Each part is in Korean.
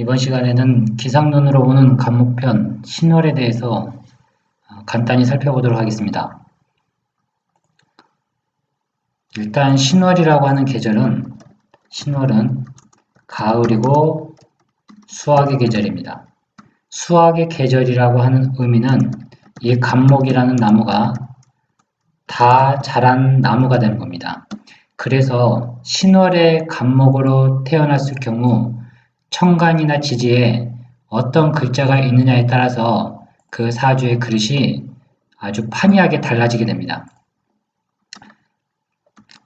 이번 시간에는 기상눈으로 오는 간목편 신월에 대해서 어, 간단히 살펴보도록 하겠습니다. 일단 신월이라고 하는 계절은 신월은 가을이고 수학의 계절입니다. 수학의 계절이라고 하는 의미는 이 간목이라는 나무가 다 자란 나무가 되는 겁니다. 그래서 신월의 간목으로 태어났을 경우 청간이나 지지에 어떤 글자가 있느냐에 따라서 그 사주의 그릇이 아주 판이하게 달라지게 됩니다.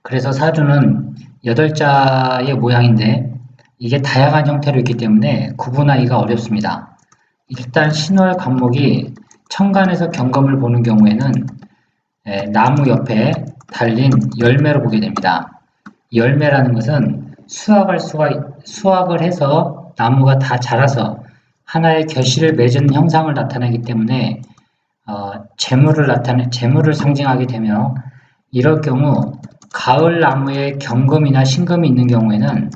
그래서 사주는 8자의 모양인데 이게 다양한 형태로 있기 때문에 구분하기가 어렵습니다. 일단 신월 간목이 청간에서 경검을 보는 경우에는 나무 옆에 달린 열매로 보게 됩니다. 열매라는 것은 수확할 수가 수확을 해서 나무가 다 자라서 하나의 결실을 맺은 형상을 나타내기 때문에 어, 재물을 나타내 재물을 상징하게 되며 이럴 경우 가을 나무에 경금이나 신금이 있는 경우에는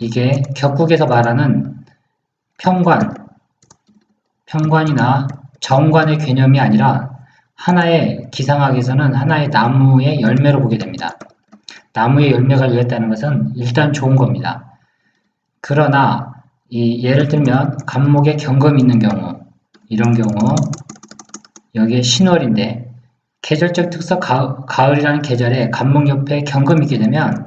이게 격국에서 말하는 평관, 평관이나 정관의 개념이 아니라 하나의 기상학에서는 하나의 나무의 열매로 보게 됩니다. 나무의 열매가 열렸다는 것은 일단 좋은 겁니다. 그러나 이 예를 들면 간목에 경금이 있는 경우 이런 경우 여기에 신월인데 계절적 특성 가, 을 이라는 계절에 간목 옆에 경금이 있게 되면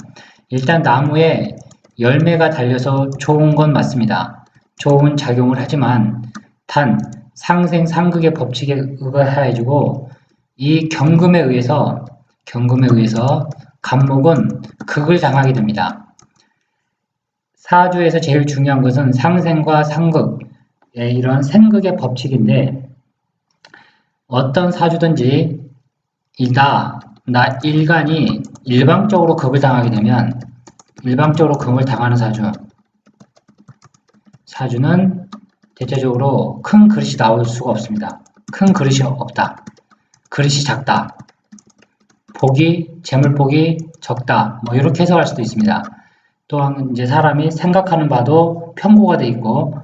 일단 나무에 열매가 달려서 좋은 건 맞습니다. 좋은 작용을 하지만 단 상생 상극의 법칙에 의거해가지고 이 경금에 의해서 경금에 의해서 간목은 극을 당하게 됩니다. 사주에서 제일 중요한 것은 상생과 상극, 예, 이런 생극의 법칙인데 어떤 사주든지 이다, 나 일간이 일방적으로 급을 당하게 되면 일방적으로 금을 당하는 사주 사주는 대체적으로 큰 그릇이 나올 수가 없습니다. 큰 그릇이 없다. 그릇이 작다. 복이 재물복이 적다. 뭐 이렇게 해석할 수도 있습니다. 또한 이제 사람이 생각하는 바도 편고가 돼 있고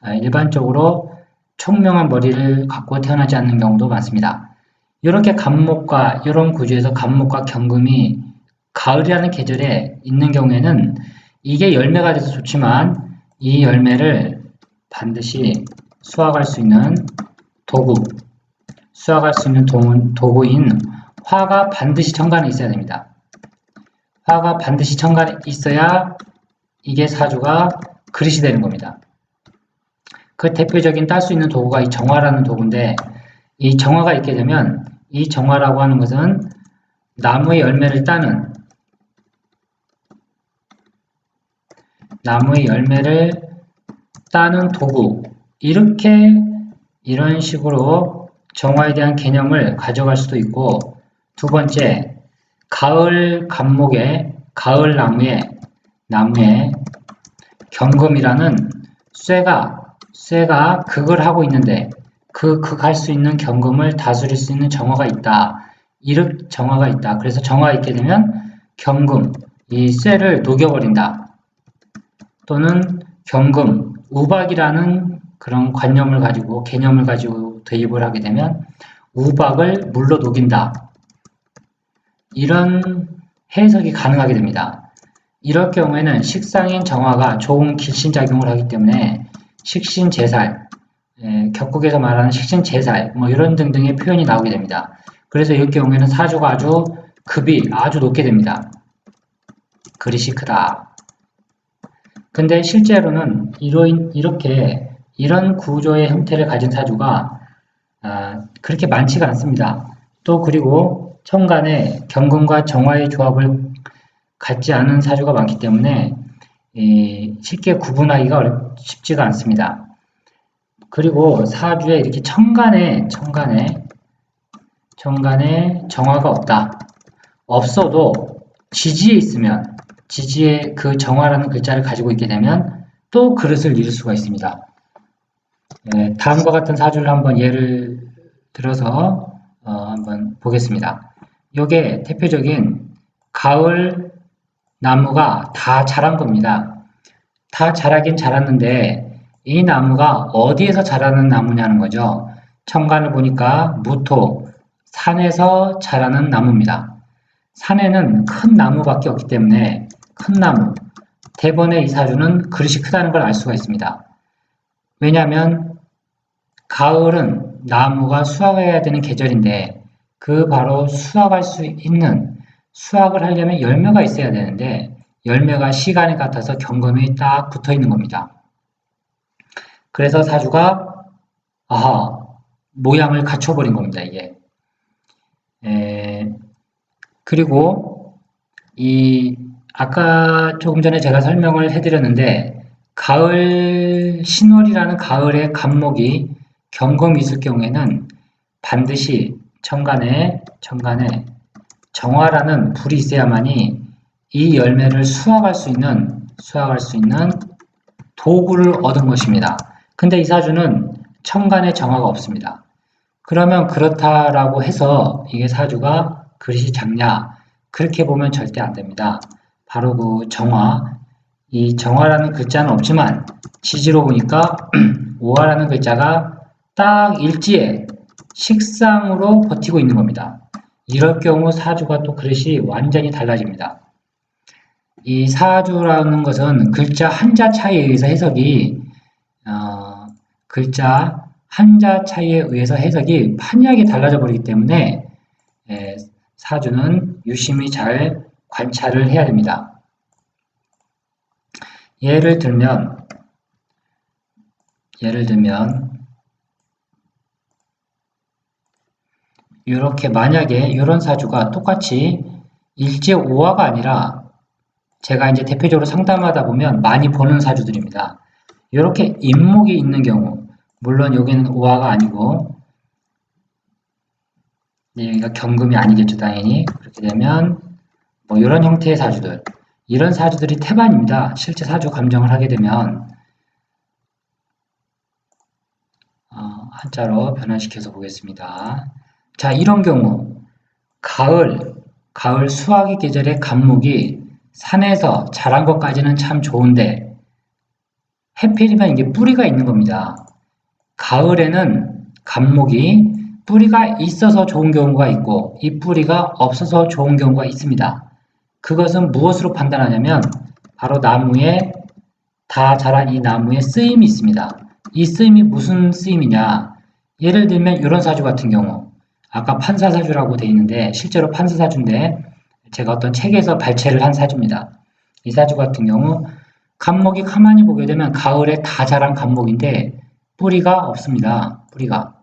아, 일반적으로 총명한 머리를 갖고 태어나지 않는 경우도 많습니다. 이렇게 간목과 이런 구조에서 간목과 경금이 가을이라는 계절에 있는 경우에는 이게 열매가 돼서 좋지만 이 열매를 반드시 수확할 수 있는 도구, 수확할 수 있는 도구인 화가 반드시 천간에 있어야 됩니다. 화가 반드시 천간에 있어야 이게 사주가 그릇이 되는 겁니다. 그 대표적인 딸 수 있는 도구가 이 정화라는 도구인데 이 정화가 있게 되면 이 정화라고 하는 것은 나무의 열매를 따는 나무의 열매를 따는 도구 이렇게 이런 식으로 정화에 대한 개념을 가져갈 수도 있고 두 번째 가을 감목에 가을 나무에 나무에 경금이라는 쇠가 쇠가 극을 하고 있는데 그 극할 수 있는 경금을 다스릴 수 있는 정화가 있다. 이렇게 정화가 있다. 그래서 정화가 있게 되면 경금 이 쇠를 녹여버린다. 또는 경금 우박이라는 그런 관념을 가지고 개념을 가지고 대입을 하게 되면 우박을 물로 녹인다. 이런 해석이 가능하게 됩니다. 이럴 경우에는 식상인 정화가 좋은 길신작용을 하기 때문에 식신제살, 예, 격국에서 말하는 식신제살, 뭐 이런 등등의 표현이 나오게 됩니다. 그래서 이럴 경우에는 사주가 아주 급이 아주 높게 됩니다. 그릇이 크다. 근데 실제로는 이런, 이렇게 이런 구조의 형태를 가진 사주가 아, 그렇게 많지가 않습니다. 또 그리고 천간에 경금과 정화의 조합을 갖지 않은 사주가 많기 때문에 쉽게 구분하기가 어렵, 쉽지가 않습니다. 그리고 사주에 이렇게 천간에 천간에 천간에 정화가 없다. 없어도 지지에 있으면 지지에 그 정화라는 글자를 가지고 있게 되면 또 그릇을 잃을 수가 있습니다. 네, 다음과 같은 사주를 한번 예를 들어서 어, 한번 보겠습니다. 요게 대표적인 가을 나무가 다 자란 겁니다. 다 자라긴 자랐는데 이 나무가 어디에서 자라는 나무냐는 거죠. 천간을 보니까 무토, 산에서 자라는 나무입니다. 산에는 큰 나무밖에 없기 때문에 큰 나무, 대번에 이 사주는 그릇이 크다는 걸 알 수가 있습니다. 왜냐하면 가을은 나무가 수확해야 되는 계절인데 그 바로 수확할 수 있는 수확을 하려면 열매가 있어야 되는데 열매가 시간이 같아서 경금이 딱 붙어 있는 겁니다. 그래서 사주가 아하 모양을 갖춰버린 겁니다. 이게 에, 그리고 이 아까 조금 전에 제가 설명을 해드렸는데 가을 신월이라는 가을의 간목이 경금이 있을 경우에는 반드시 천간에 천간에 정화라는 불이 있어야만이 이 열매를 수확할 수 있는 수확할 수 있는 도구를 얻은 것입니다. 근데 이 사주는 천간에 정화가 없습니다. 그러면 그렇다라고 해서 이게 사주가 그릇이 작냐 그렇게 보면 절대 안 됩니다. 바로 그 정화 이 정화라는 글자는 없지만 지지로 보니까 오화라는 글자가 딱 일지에 식상으로 버티고 있는 겁니다. 이럴 경우 사주가 또 그릇이 완전히 달라집니다. 이 사주라는 것은 글자 한자 차이에 의해서 해석이 어, 글자 한자 차이에 의해서 해석이 판이하게 달라져 버리기 때문에 에, 사주는 유심히 잘 관찰을 해야 됩니다. 예를 들면 예를 들면 이렇게 만약에 이런 사주가 똑같이 일제 오화가 아니라 제가 이제 대표적으로 상담하다 보면 많이 보는 사주들입니다. 이렇게 인목이 있는 경우 물론 여기는 오화가 아니고 네, 여기가 경금이 아니겠죠 당연히 그렇게 되면 뭐 이런 형태의 사주들 이런 사주들이 태반입니다. 실제 사주 감정을 하게 되면 어, 한자로 변환시켜서 보겠습니다. 자, 이런 경우 가을, 가을 수확의 계절의 감목이 산에서 자란 것까지는 참 좋은데 해필이면 이게 뿌리가 있는 겁니다. 가을에는 감목이 뿌리가 있어서 좋은 경우가 있고 이 뿌리가 없어서 좋은 경우가 있습니다. 그것은 무엇으로 판단하냐면 바로 나무에 다 자란 이 나무에 쓰임이 있습니다. 이 쓰임이 무슨 쓰임이냐? 예를 들면 이런 사주 같은 경우 아까 판사사주라고 되어 있는데 실제로 판사사주인데 제가 어떤 책에서 발췌를 한 사주입니다. 이 사주 같은 경우 간목이 가만히 보게 되면 가을에 다 자란 간목인데 뿌리가 없습니다. 뿌리가.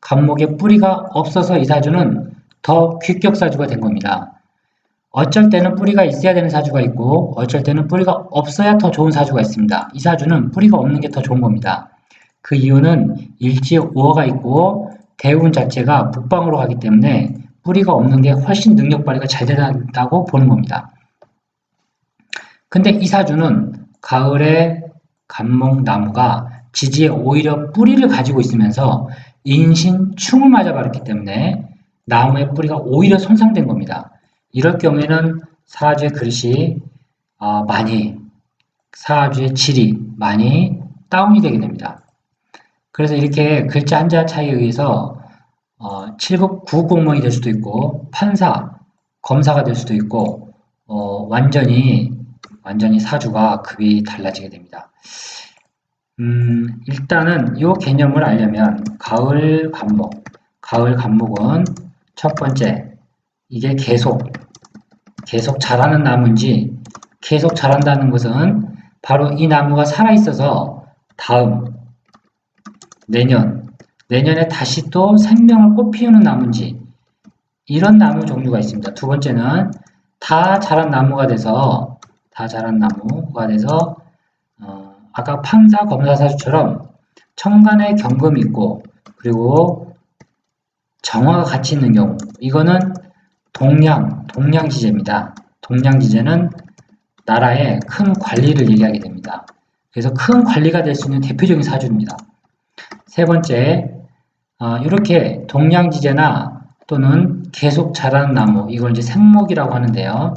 간목에 뿌리가 없어서 이 사주는 더 귀격 사주가 된 겁니다. 어쩔 때는 뿌리가 있어야 되는 사주가 있고 어쩔 때는 뿌리가 없어야 더 좋은 사주가 있습니다. 이 사주는 뿌리가 없는 게 더 좋은 겁니다. 그 이유는 일지에 우어가 있고 대운 자체가 북방으로 가기 때문에 뿌리가 없는 게 훨씬 능력 발휘가 잘 된다고 보는 겁니다. 근데 이 사주는 가을에 간목나무가 지지에 오히려 뿌리를 가지고 있으면서 인신 충을 맞아버렸기 때문에 나무의 뿌리가 오히려 손상된 겁니다. 이럴 경우에는 사주의 그릇이 어, 많이 사주의 질이 많이 다운이 되게 됩니다. 그래서 이렇게 글자 한자 차이에 의해서 어, 7급 9급 공무원이 될 수도 있고 판사, 검사가 될 수도 있고 어, 완전히 완전히 사주가 급이 달라지게 됩니다. 음, 일단은 이 개념을 알려면 가을 간목, 가을 간목은 첫 번째 이게 계속 계속 자라는 나무인지 계속 자란다는 것은 바로 이 나무가 살아있어서 다음 내년, 내년에 다시 또 생명을 꽃피우는 나무인지 이런 나무 종류가 있습니다. 두 번째는 다 자란 나무가 돼서 다 자란 나무가 돼서 어, 아까 판사 검사사주처럼 천간에 경금이 있고 그리고 정화가 같이 있는 경우 이거는 동량, 동량지제입니다. 동량지제는 나라의 큰 관리를 얘기하게 됩니다. 그래서 큰 관리가 될 수 있는 대표적인 사주입니다. 세 번째, 어, 이렇게 동량지제나 또는 계속 자라는 나무, 이걸 이제 생목이라고 하는데요.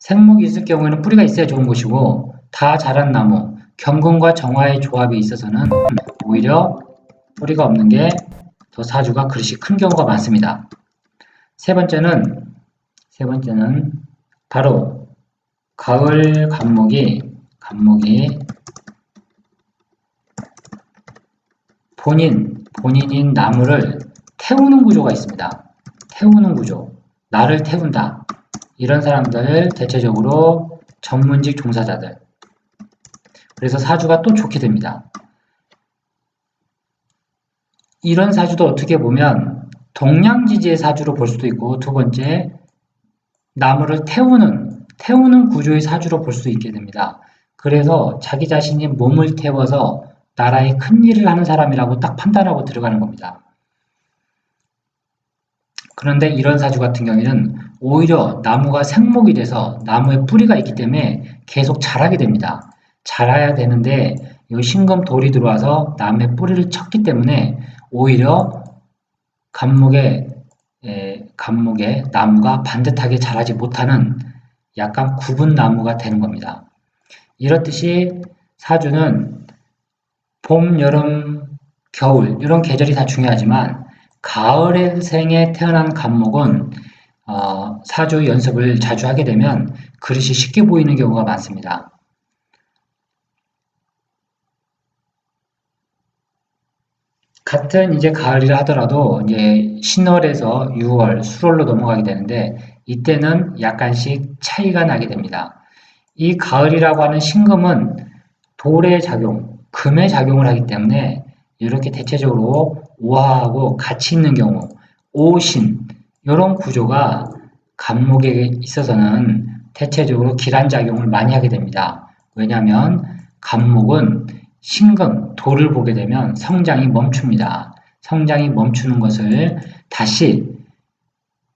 생목이 있을 경우에는 뿌리가 있어야 좋은 것이고 다 자란 나무, 경금과 정화의 조합이 있어서는 오히려 뿌리가 없는 게 더 사주가 그릇이 큰 경우가 많습니다. 세 번째는 세 번째는 바로 가을 간목이 간목이 본인 본인인 나무를 태우는 구조가 있습니다. 태우는 구조, 나를 태운다. 이런 사람들 대체적으로 전문직 종사자들. 그래서 사주가 또 좋게 됩니다. 이런 사주도 어떻게 보면 동량지지의 사주로 볼 수도 있고 두 번째 나무를 태우는 태우는 구조의 사주로 볼 수 있게 됩니다. 그래서 자기 자신이 몸을 태워서 나라의 큰 일을 하는 사람이라고 딱 판단하고 들어가는 겁니다. 그런데 이런 사주 같은 경우에는 오히려 나무가 생목이 돼서 나무에 뿌리가 있기 때문에 계속 자라게 됩니다. 자라야 되는데 이 신금 돌이 들어와서 나무에 뿌리를 쳤기 때문에 오히려 감목에 에, 감목에 나무가 반듯하게 자라지 못하는 약간 굽은 나무가 되는 겁니다. 이렇듯이 사주는 봄, 여름, 겨울 이런 계절이 다 중요하지만 가을에 생에 태어난 감목은 어, 사주 연습을 자주 하게 되면 그릇이 쉽게 보이는 경우가 많습니다. 같은 이제 가을이라 하더라도 이제 신월에서 6월, 수월로 넘어가게 되는데 이때는 약간씩 차이가 나게 됩니다. 이 가을이라고 하는 신금은 돌의 작용, 금의 작용을 하기 때문에 이렇게 대체적으로 우하하고 같이 있는 경우, 오신 이런 구조가 간목에 있어서는 대체적으로 기란작용을 많이 하게 됩니다. 왜냐하면 간목은 신금, 돌을 보게 되면 성장이 멈춥니다. 성장이 멈추는 것을 다시,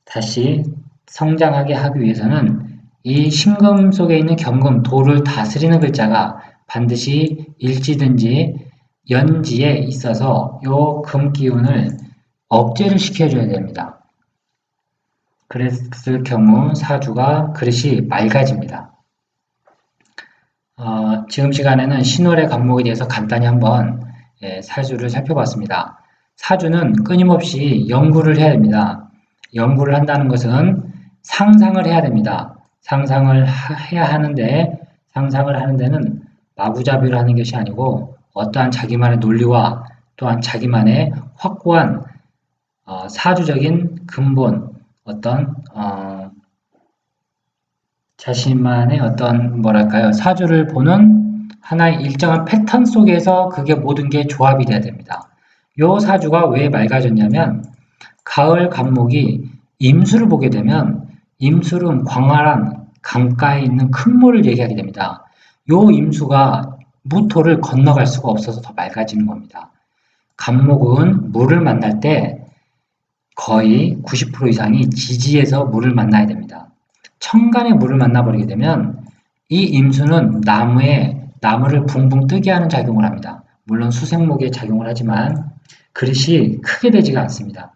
다시 성장하게 하기 위해서는 이 신금 속에 있는 경금, 돌을 다스리는 글자가 반드시 일지든지 연지에 있어서 요 금기운을 억제를 시켜줘야 됩니다. 그랬을 경우 사주가 그릇이 맑아집니다. 어, 지금 시간에는 신월의 간목에 대해서 간단히 한번 예, 사주를 살펴봤습니다. 사주는 끊임없이 연구를 해야 됩니다. 연구를 한다는 것은 상상을 해야 됩니다. 상상을 하, 해야 하는데 상상을 하는 데는 마구잡이를 하는 것이 아니고 어떠한 자기만의 논리와 또한 자기만의 확고한 어, 사주적인 근본 어떤 어, 자신만의 어떤 뭐랄까요 사주를 보는 하나의 일정한 패턴 속에서 그게 모든 게 조합이 돼야 됩니다. 요 사주가 왜 맑아졌냐면 가을 간목이 임수를 보게 되면 임술은 광활한 강가에 있는 큰 물을 얘기하게 됩니다. 요 임수가 무토를 건너갈 수가 없어서 더 맑아지는 겁니다. 간목은 물을 만날 때 거의 90% 이상이 지지에서 물을 만나야 됩니다. 청간에 물을 만나버리게 되면 이 임수는 나무에 나무를 붕붕 뜨게 하는 작용을 합니다. 물론 수생목에 작용을 하지만 그릇이 크게 되지가 않습니다.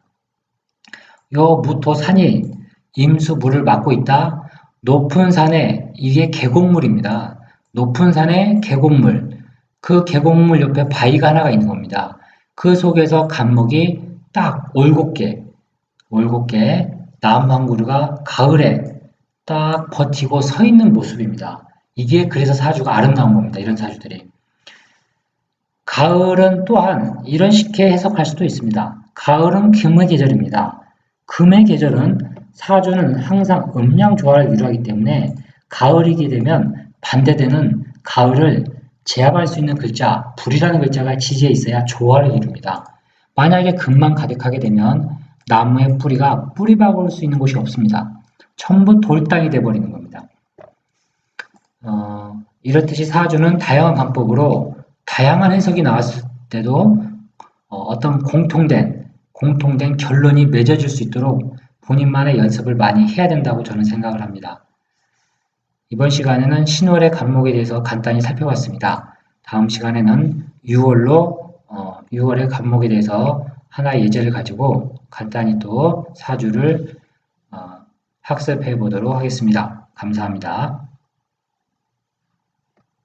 요 무토 산이 임수 물을 막고 있다. 높은 산에 이게 계곡물입니다. 높은 산에 계곡물, 그 계곡물 옆에 바위가 하나가 있는 겁니다. 그 속에서 간목이 딱 올곧게, 올곧게 나무 한 그루가 가을에 딱 버티고 서 있는 모습입니다. 이게 그래서 사주가 아름다운 겁니다. 이런 사주들이. 가을은 또한 이런 식의 해석할 수도 있습니다. 가을은 금의 계절입니다. 금의 계절은 사주는 항상 음양 조화를 이루하기 때문에 가을이게 되면 반대되는 가을을 제압할 수 있는 글자, 불이라는 글자가 지지에 있어야 조화를 이룹니다. 만약에 금만 가득하게 되면 나무의 뿌리가 뿌리 박을 수 있는 곳이 없습니다. 전부 돌땅이 돼버리는 겁니다. 어, 이렇듯이 사주는 다양한 방법으로 다양한 해석이 나왔을 때도 어, 떤 공통된 공통된 결론이 맺어질 수 있도록 본인만의 연습을 많이 해야 된다고 저는 생각을 합니다. 이번 시간에는 신월의 간목에 대해서 간단히 살펴봤습니다. 다음 시간에는 6월로 어, 6월의 간목에 대해서 하나의 예제를 가지고 간단히 또 사주를 학습해 보도록 하겠습니다. 감사합니다.